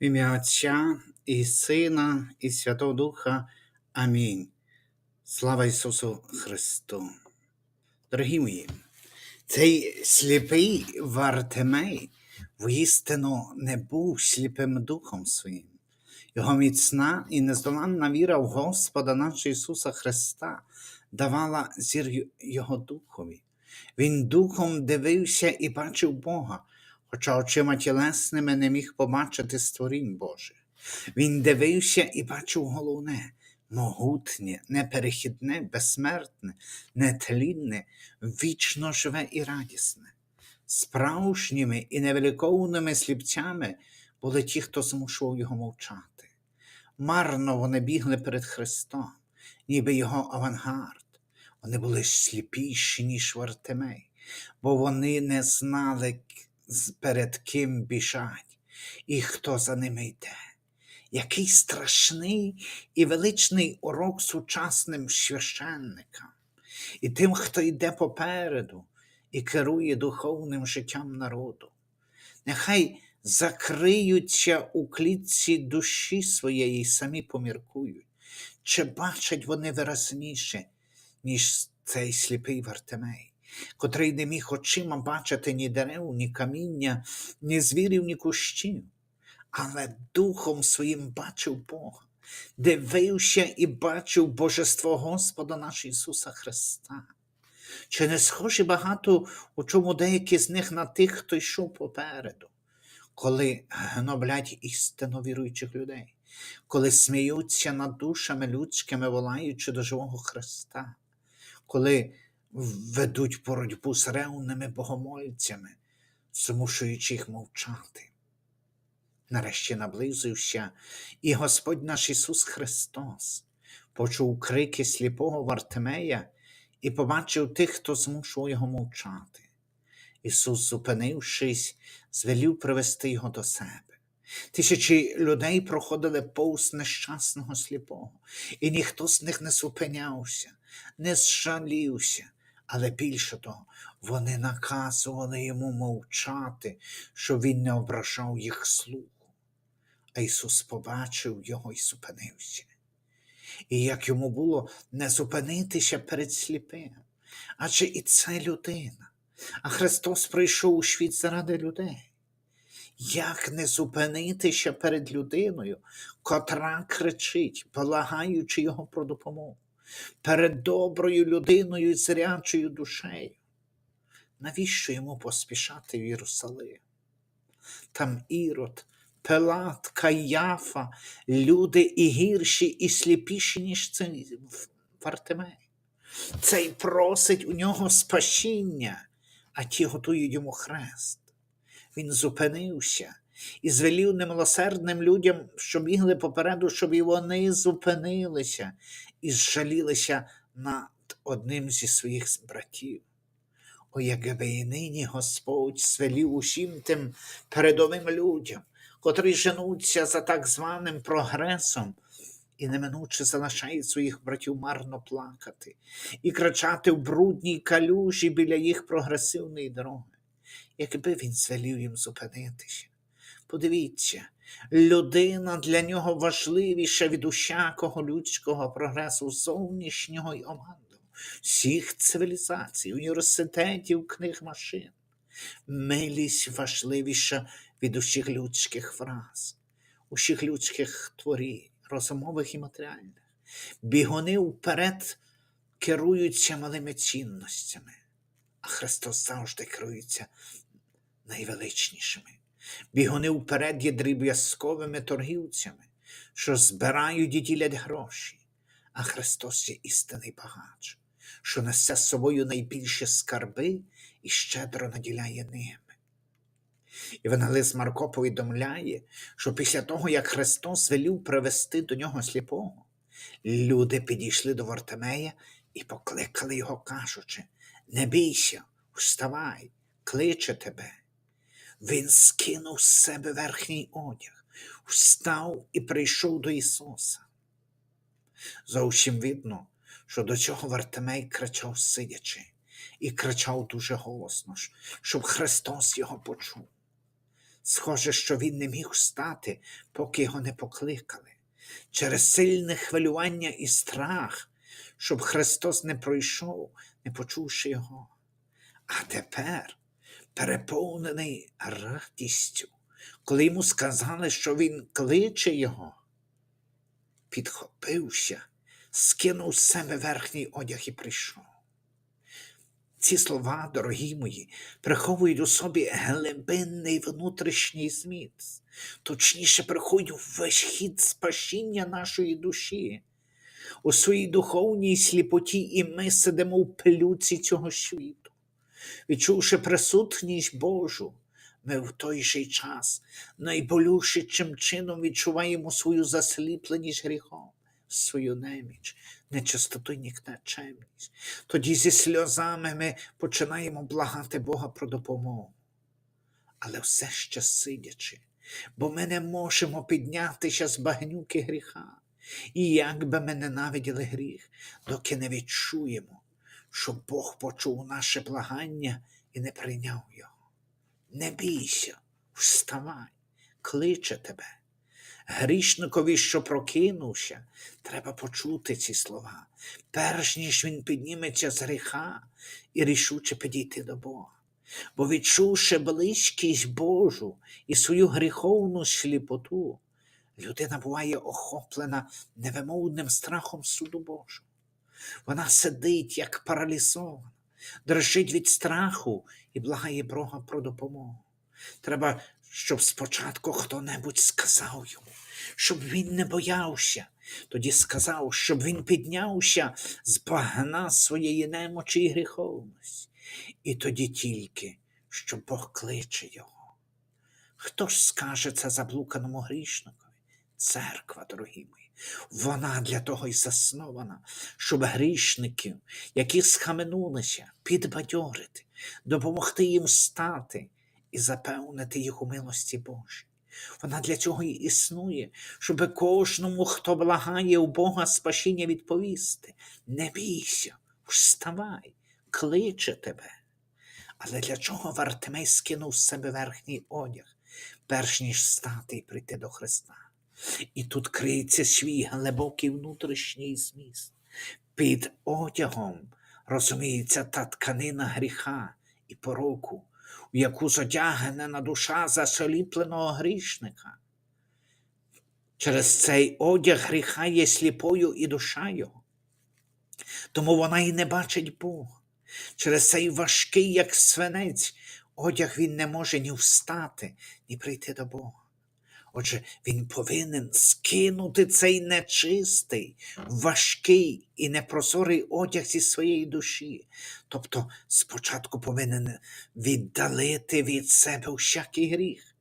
В ім'я Отця і Сина, і Святого Духа. Амінь. Слава Ісусу Христу. Дорогі мої, цей сліпий Вартимей воістину не був сліпим духом своїм. Його міцна і нездоланна віра в Господа нашого Ісуса Христа давала зір Його духові. Він духом дивився і бачив Бога, хоча очима тілесними не міг побачити створінь Божих. Він дивився і бачив головне, могутнє, неперехідне, безсмертне, нетлінне, вічно живе і радісне. Справжніми і невеликовними сліпцями були ті, хто змушував його мовчати. Марно вони бігли перед Христом, ніби його авангард. Вони були сліпіші, ніж Вартимей, бо вони не знали, перед ким біжать і хто за ними йде. Який страшний і величний урок сучасним священникам і тим, хто йде попереду і керує духовним життям народу. Нехай закриються у клітці душі своєї самі поміркують, чи бачать вони виразніше, ніж цей сліпий Вартимей котрий не міг очима бачити ні дерев, ні каміння, ні звірів, ні кущів, але духом своїм бачив Бога, дивився і бачив Божество Господа нашого Ісуса Христа. Чи не схожі багато у чому деякі з них на тих, хто йшов попереду, коли гноблять істинно віруючих людей, коли сміються над душами людськими, волаючи до живого Христа, коли ведуть боротьбу з ревними богомольцями, змушуючи їх мовчати. Нарешті наблизився і Господь наш Ісус Христос почув крики сліпого Вартимея і побачив тих, хто змушував його мовчати. Ісус, зупинившись, звелів привести його до себе. Тисячі людей проходили повз нещасного сліпого, і ніхто з них не зупинявся, не зжалівся, але більше того, вони наказували йому мовчати, щоб він не ображав їх слуху. А Ісус побачив його і зупинився. І як йому було не зупинитися перед сліпим, адже і це людина, а Христос прийшов у світ заради людей. Як не зупинитися перед людиною, котра кричить, полагаючи його про допомогу? Перед доброю людиною і зрячою душею. Навіщо йому поспішати в Єрусалим? Там Ірод, Пелат, Каяфа, люди і гірші, і сліпіші, ніж цей Вартимей. Цей просить у нього спасіння, а ті готують йому хрест. Він зупинився і звелів немилосердним людям, що бігли попереду, щоб і вони зупинилися і зжалілися над одним зі своїх братів. О, якби і нині Господь свелів усім тим передовим людям, котрі женуться за так званим прогресом. І неминуче залишають своїх братів марно плакати і кричати в брудній калюжі біля їх прогресивної дороги, якби він звелів їм зупинитися. Подивіться, людина для нього важливіша від усякого людського прогресу зовнішнього й оманного, всіх цивілізацій, університетів, книг машин. Милість важливіша від усіх людських фраз, усіх людських творів, розумових і матеріальних. Бігуни вперед керуються малими цінностями, а Христос завжди керується найвеличнішими. Бігуни вперед є дріб'язковими торгівцями, що збирають і ділять гроші, а Христос є істинний багач, що несе з собою найбільші скарби і щедро наділяє ними. Євангелист Марко повідомляє, що після того, як Христос велів привести до нього сліпого, люди підійшли до Вартимея і покликали його, кажучи: Не бійся, вставай, кличе тебе. Він скинув з себе верхній одяг, встав і прийшов до Ісуса. Зовсім видно, що до цього Вартимей кричав сидячи, і кричав дуже голосно, щоб Христос його почув. Схоже, що він не міг встати, поки його не покликали. Через сильне хвилювання і страх, щоб Христос не пройшов, не почувши його. А тепер, переповнений радістю, коли йому сказали, що він кличе його, підхопився, скинув з себе верхній одяг і прийшов. Ці слова, дорогі мої, приховують у собі глибинний внутрішній зміст, точніше, приховують весь хід спасіння нашої душі. У своїй духовній сліпоті і ми сидимо в пилюці цього світу. Відчувши присутність Божу, ми в той же час найболючішим чином відчуваємо свою засліпленість гріхом, свою неміч, нечистоту і нікчемність. Тоді зі сльозами ми починаємо благати Бога про допомогу. Але все ще сидячи, бо ми не можемо піднятися з багнюки гріха. І як би ми ненавиділи гріх, доки не відчуємо, що Бог почув наше благання і не прийняв його. Не бійся, вставай, кличе тебе. Грішникові, що прокинувся, треба почути ці слова, перш ніж він підніметься з гріха і рішуче підійти до Бога. Бо відчувши близькість Божу і свою гріховну сліпоту, людина буває охоплена невимовним страхом суду Божого. Вона сидить, як паралізована, дрожить від страху і благає Бога про допомогу. Треба, щоб спочатку хто-небудь сказав йому, щоб він не боявся. Тоді сказав, щоб він піднявся з багна своєї немочі і гріховності. І тоді тільки, що Бог кличе його. Хто ж скаже це заблуканому грішникові? Церква, дорогі мої, вона для того й заснована, щоб грішників, які схаменулися, підбадьорити, допомогти їм стати і запевнити їх у милості Божій. Вона для цього і існує, щоб кожному, хто благає у Бога спасіння відповісти. Не бійся, вставай, кличе тебе. Але для чого Вартимей скинув з себе верхній одяг, перш ніж стати і прийти до Христа? І тут криється свій глибокий внутрішній зміст. Під одягом розуміється та тканина гріха і пороку, в яку задягнена душа засоліпленого грішника. Через цей одяг гріха є сліпою і душа його. Тому вона і не бачить Бога. Через цей важкий, як свинець, одяг він не може ні встати, ні прийти до Бога. Отже, він повинен скинути цей нечистий, важкий і непрозорий одяг зі своєї душі. Тобто спочатку повинен віддалити від себе всякий гріх,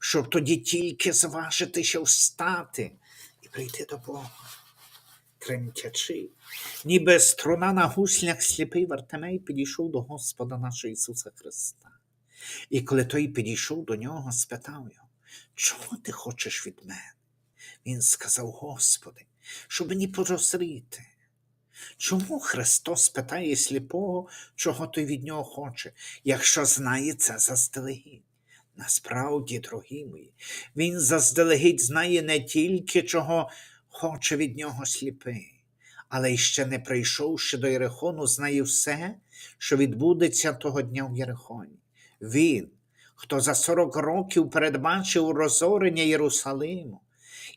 щоб тоді тільки зважитися встати і прийти до Бога. Тремтячи, ніби струна на гуслях сліпий Вартемей підійшов до Господа нашого Ісуса Христа. І коли той підійшов до нього, спитав його, чого ти хочеш від мене? Він сказав, Господи, щоб мені порозріти. Чому Христос питає сліпого, чого той від нього хоче, якщо знає це заздалегідь? Насправді, дорогі мої, він заздалегідь знає не тільки, чого хоче від нього сліпий, але й ще не прийшовши до Єрихону, знає все, що відбудеться того дня в Єрихоні. Він, хто за 40 років передбачив розорення Єрусалиму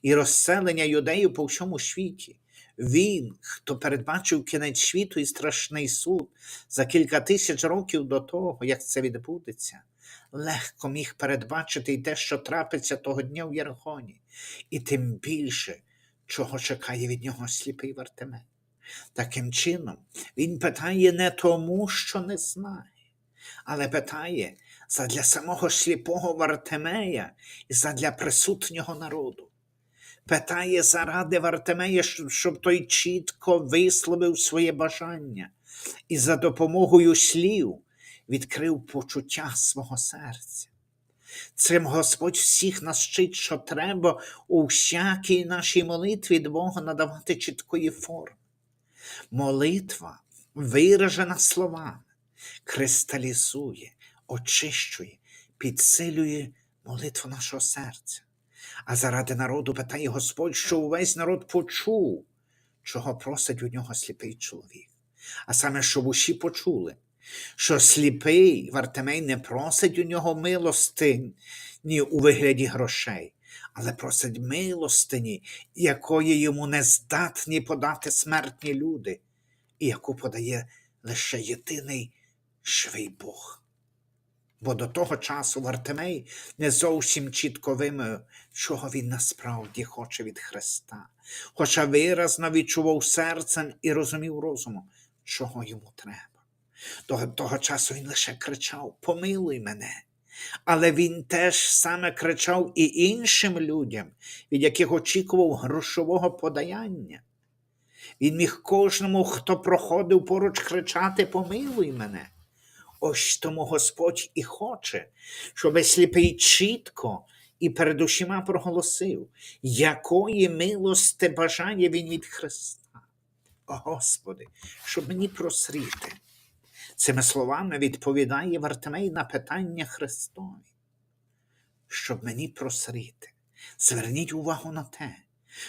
і розселення юдеїв по всьому світі. Він, хто передбачив кінець світу і страшний суд за кілька тисяч років до того, як це відбудеться, легко міг передбачити й те, що трапиться того дня в Єрихоні, і тим більше, чого чекає від нього сліпий Вартемей. Таким чином, він питає не тому, що не знає, але питає задля самого сліпого Вартемея і задля присутнього народу. Питає заради Вартемея, щоб- той чітко висловив своє бажання і за допомогою слів відкрив почуття свого серця. Цим Господь всіх нас вчить, що треба у всякій нашій молитві до Бога надавати чіткої форми. Молитва, виражена словами, кристалізує, очищує, підсилює молитву нашого серця. А заради народу питає Господь, що увесь народ почув, чого просить у нього сліпий чоловік. А саме, щоб усі почули, що сліпий Вартимей не просить у нього милостині у вигляді грошей, але просить милостині, якої йому не здатні подати смертні люди, і яку подає лише єдиний живий Бог. Бо до того часу Вартимей не зовсім чітко вимив, чого він насправді хоче від Христа, хоча виразно відчував серцем і розумів розумом, чого йому треба. До того часу він лише кричав Помилуй мене. Але він теж саме кричав і іншим людям, від яких очікував грошового подаяння. Він міг кожному, хто проходив поруч кричати Помилуй мене. Ось тому Господь і хоче, щоб сліпий чітко і перед усіма проголосив, якої милости бажає він від Христа. О Господи, щоб мені просріти. Цими словами відповідає Вартимей на питання Христові. Щоб мені просріти. Зверніть увагу на те,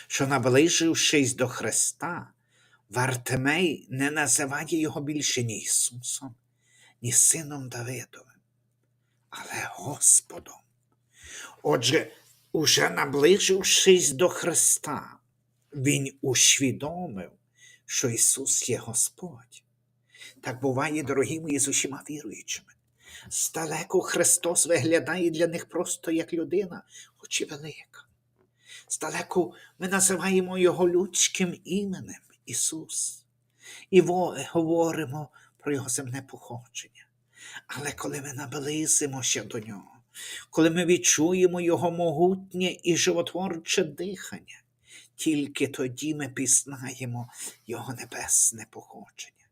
що, наближившись до Христа, Вартимей не називає його більше ні Ісусом, ні сином Давидовим, але Господом. Отже, уже наближившись до Христа, Він усвідомив, що Ісус є Господь. Так буває, дорогі мої, з усіма віруючими. Здалеку Христос виглядає для них просто як людина, хоч і велика. Здалеку ми називаємо Його людським іменем Ісус. І говоримо про Його земне походження. Але коли ми наблизимося до Нього, коли ми відчуємо Його могутнє і животворче дихання, тільки тоді ми пізнаємо Його небесне походження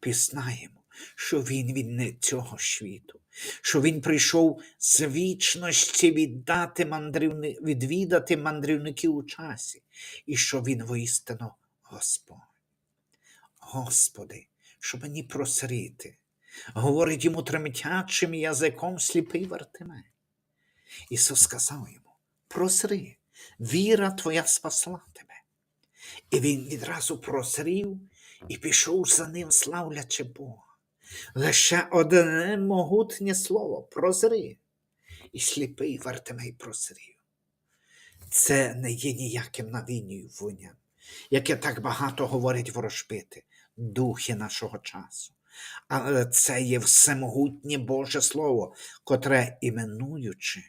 пізнаємо, що Він від не цього світу, що Він прийшов з вічності віддати мандрівни... відвідати мандрівників у часі, і що Він воістину Господь. Господи, що мені просріти, говорить йому тремтячим язиком сліпий Вартиме. Ісус сказав йому: просри, віра твоя спасла тебе. І він відразу прозрів і пішов за ним, славлячи Бога. Лише одне могутнє слово прозри. І сліпий Вартимей прозрів. Це не є ніяким навінюванням, яке так багато говорить ворожбити, духи нашого часу. Але це є всемогутнє Боже Слово, котре, іменуючи,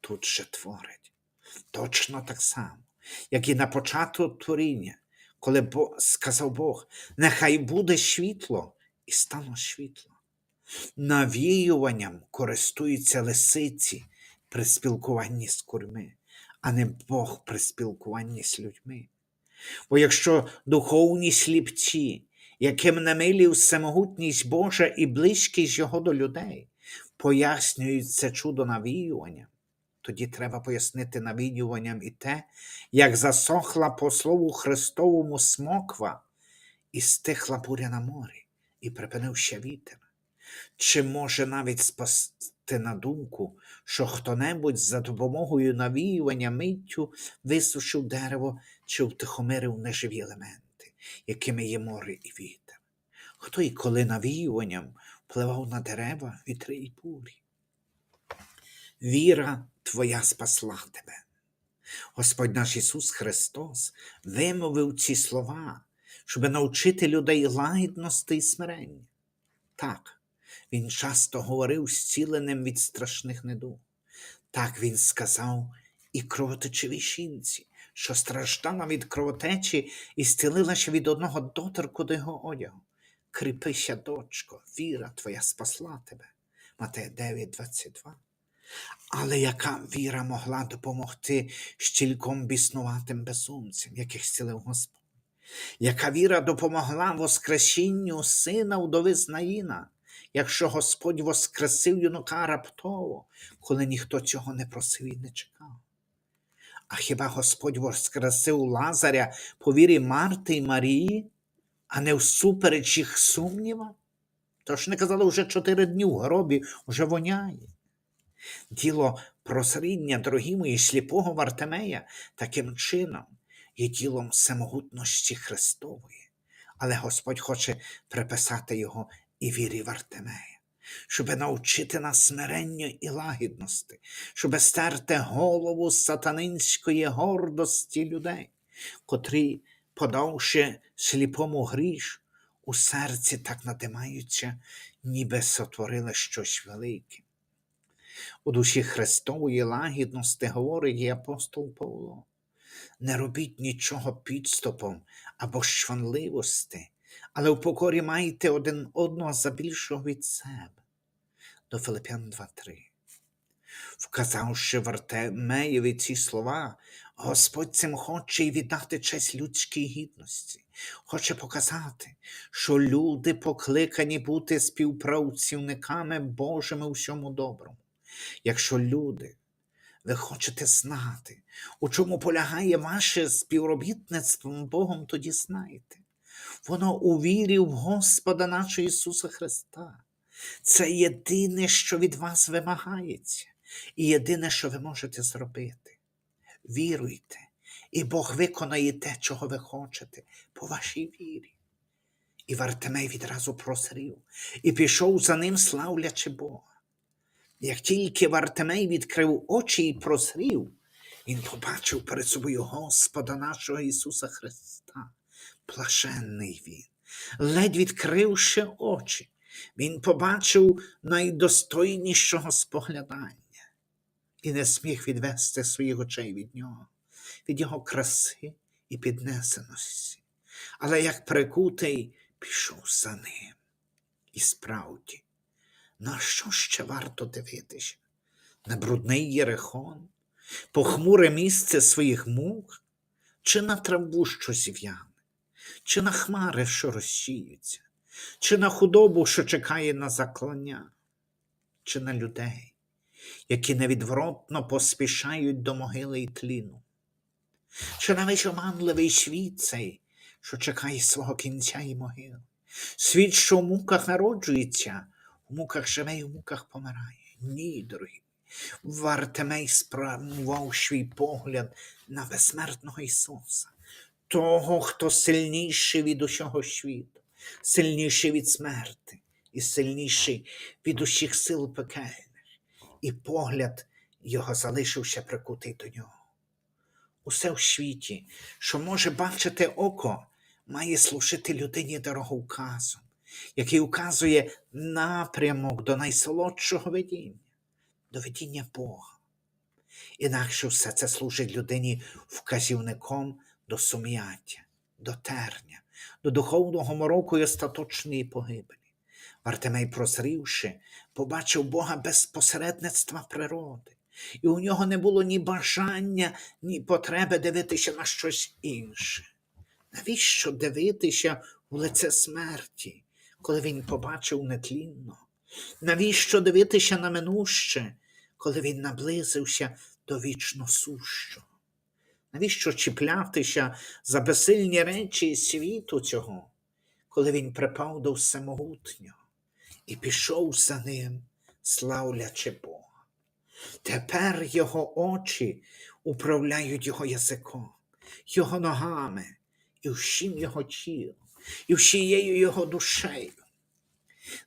тут же творить. Точно так само, як і на початку творіння, коли Бог, сказав Бог, нехай буде світло, і стало світло. Навіюванням користуються лисиці при спілкуванні з курми, а не Бог при спілкуванні з людьми. Бо якщо духовні сліпці, яким намилів всемогутність Божа і близькість Його до людей, пояснюють це чудо навіюванням, тоді треба пояснити навідуванням і те, як засохла по слову Христовому смоква і стихла буря на морі, і припинився вітер. Чи може навіть спасти на думку, що хто-небудь за допомогою навіювання миттю висушив дерево чи втихомирив неживі елементи, якими є море і вітер? Хто і коли навіюванням впливав на дерева, вітри і бурі? Віра Твоя спасла тебе. Господь наш Ісус Христос вимовив ці слова, щоб навчити людей лагідності і смирення. Так, Він часто говорив зціленим від страшних недуг. Так Він сказав і кровотечивій жінці, що страждала від кровотечі і зцілилася від одного доторку до його одягу. Кріпися, дочко, віра твоя спасла тебе. Матея 9, 22. Але яка віра могла допомогти стільком біснуватим безумцям, яких зцілив Господь? Яка віра допомогла Воскресінню сина вдови Знаїна, якщо Господь воскресив юнака раптово, коли ніхто цього не просив і не чекав? А хіба Господь воскресив Лазаря по вірі Марти і Марії, а не всупереч їх сумніва? Тож не казали вже чотири дні в гробі вже воняє. Діло Прозріння, дорогі мої, сліпого Вартемея таким чином є ділом всемогутності Христової. Але Господь хоче приписати його і вірі Вартемея, щоб навчити нас смиренню і лагідності, щоб стерти голову сатанинської гордості людей, котрі, подавши сліпому гріш, у серці так надимаються, ніби сотворили щось велике. У душі Христової лагідності говорить і апостол Павло. Не робіть нічого підступом або шванливості, але в покорі майте один одного за більшого від себе. До Филип'ян 2.3. Вказавши Вартемеєві ці слова, Господь цим хоче й віддати честь людській гідності, хоче показати, що люди покликані бути співпрацівниками Божими всьому доброму. Якщо люди, ви хочете знати, у чому полягає ваше співробітництво Богом, тоді знайте. Воно у вірі в Господа нашого Ісуса Христа. Це єдине, що від вас вимагається, і єдине, що ви можете зробити. Віруйте, і Бог виконає те, чого ви хочете, по вашій вірі. І Вартемей відразу прозрів і пішов за ним, славлячи Бога. Як тільки Вартемей відкрив очі і прозрів, він побачив перед собою Господа нашого Ісуса Христа. Блаженний він, ледь відкривши очі, він побачив найдостойнішого споглядання і не зміг відвести своїх очей від нього, від його краси і піднесеності. Але як прикутий пішов за ним. І справді, на що ще варто дивитися? На брудний Єрихон, похмуре місце своїх мук, чи на траву, що зів'яне, чи на хмари, що розсіються, чи на худобу, що чекає на заклання, чи на людей, які невідворотно поспішають до могили й тліну, чи на весь оманливий світ цей, що чекає свого кінця і могили, світ, що в муках народжується, в муках живе і в муках помирає. Ні, дорогі. Вартемей спрямував свій погляд на безсмертного Ісуса, того, хто сильніший від усього світу, сильніший від смерти і сильніший від усіх сил пекельних, і погляд його залишився прикутий до нього. Усе в світі, що може бачити око, має служити людині дороговказом, який указує напрямок до найсолодшого видіння, до видіння Бога. Інакше все це служить людині вказівником до сум'яття, до терня, до духовного мороку і остаточної погибелі. Вартемей, прозрівши, побачив Бога без посередництва природи, і у нього не було ні бажання, ні потреби дивитися на щось інше. Навіщо дивитися в лице смерті, коли він побачив нетлінно? Навіщо дивитися на минуще, коли він наблизився до вічно сущого? Навіщо чіплятися за безсильні речі світу цього, коли він припав до всемогутнього і пішов за ним, славлячи Бога? Тепер його очі управляють його язиком, його ногами і всім його тілом, і всією його душею.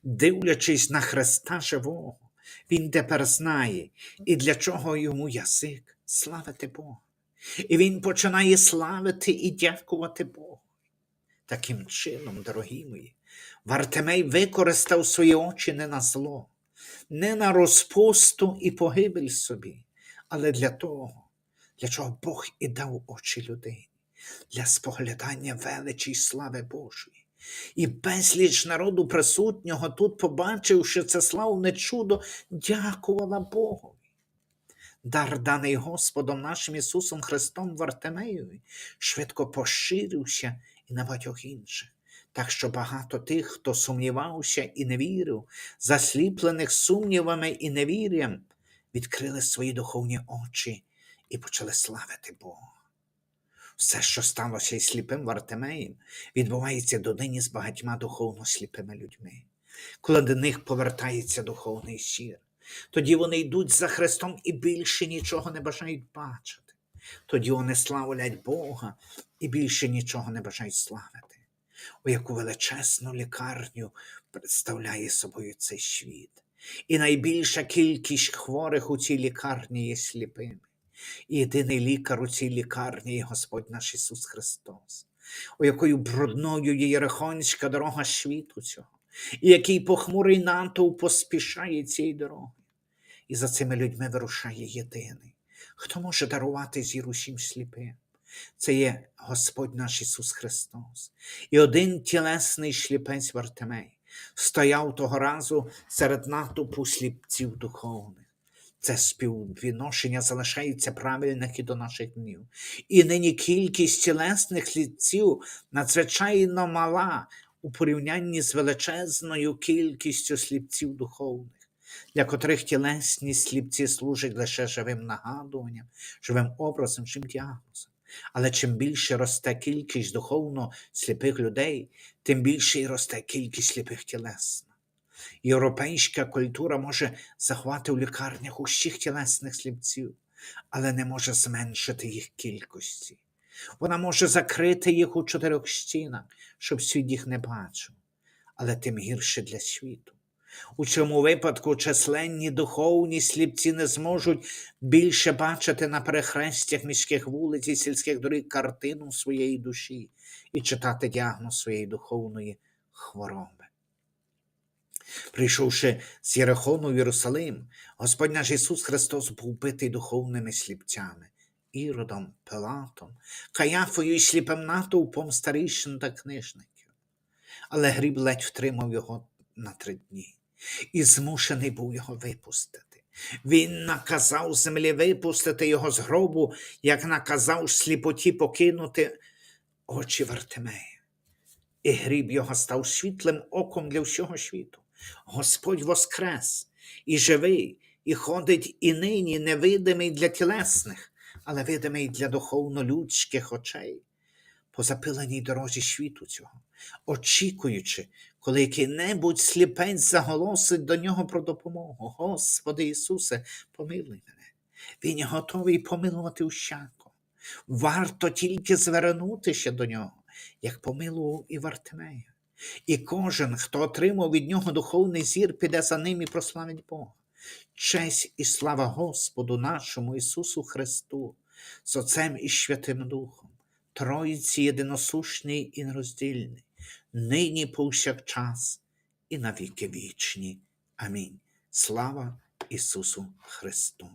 Дивлячись на Христа живого, він тепер знає, і для чого йому язик славити Бога. І він починає славити і дякувати Богу. Таким чином, дорогі мої, Вартемей використав свої очі не на зло, не на розпусту і погибель собі, але для того, для чого Бог і дав очі людині, для споглядання величі й слави Божої. І безліч народу присутнього тут, побачивши це славне чудо, дякувала Богові. Дар, даний Господом нашим Ісусом Христом Вартемеєві, швидко поширився і на багатьох інших. Так що багато тих, хто сумнівався і не вірив, засліплених сумнівами і невір'ям, відкрили свої духовні очі і почали славити Бога. Все, що сталося із сліпим Вартемеєм, відбувається донині з багатьма духовно сліпими людьми, коли до них повертається духовний сір, Тоді вони йдуть за Христом і більше нічого не бажають бачити. Тоді вони славлять Бога і більше нічого не бажають славити. У яку величезну лікарню представляє собою цей світ. І найбільша кількість хворих у цій лікарні є сліпими. І єдиний лікар у цій лікарні є Господь наш Ісус Христос, у якою брудною є Єрихонська дорога світу цього, і який похмурий натовп поспішає цією дорогою. І за цими людьми вирушає єдиний, хто може дарувати зір усім сліпим. Це є Господь наш Ісус Христос. І один тілесний сліпець Вартимей стояв того разу серед натовпу сліпців духовних. Це співвідношення залишається правильних і до наших днів. І нині кількість тілесних сліпців надзвичайно мала у порівнянні з величезною кількістю сліпців духовних, для котрих тілесні сліпці служать лише живим нагадуванням, живим образом, живим діагнозом. Але чим більше росте кількість духовно сліпих людей, тим більше і росте кількість сліпих тілесно. Європейська культура може захвати у лікарнях усіх тілесних сліпців, але не може зменшити їх кількості. Вона може закрити їх у чотирьох стінах, щоб світ їх не бачив, але тим гірше для світу. У цьому випадку численні духовні сліпці не зможуть більше бачити на перехрестях міських вулиць і сільських доріг картину своєї душі і читати діагноз своєї духовної хвороби. Прийшовши з Єрихону в Єрусалим, Господь наш Ісус Христос був битий духовними сліпцями, Іродом, Пилатом, Каяфою і сліпим натовпом старішин та книжників. Але гріб ледь втримав його на три дні і змушений був його випустити. Він наказав землі випустити його з гробу, як наказав сліпоті покинути очі Вартимея. І гріб його став світлим оком для всього світу. Господь воскрес і живий, і ходить і нині невидимий для тілесних, але видимий для духовно-людських очей по запиленій дорозі світу цього, очікуючи, коли який-небудь сліпець заголосить до нього про допомогу. Господи Ісусе, помилуй мене. Він готовий помилувати усяко. Варто тільки звернутися до нього, як помилував і Вартимея. І кожен, хто отримав від нього духовний зір, піде за ним і прославить Бога. Честь і слава Господу нашому Ісусу Христу, з Отцем і Святим Духом, Троїці єдиносушний і нероздільний, нині повсякчас і навіки вічні. Амінь. Слава Ісусу Христу!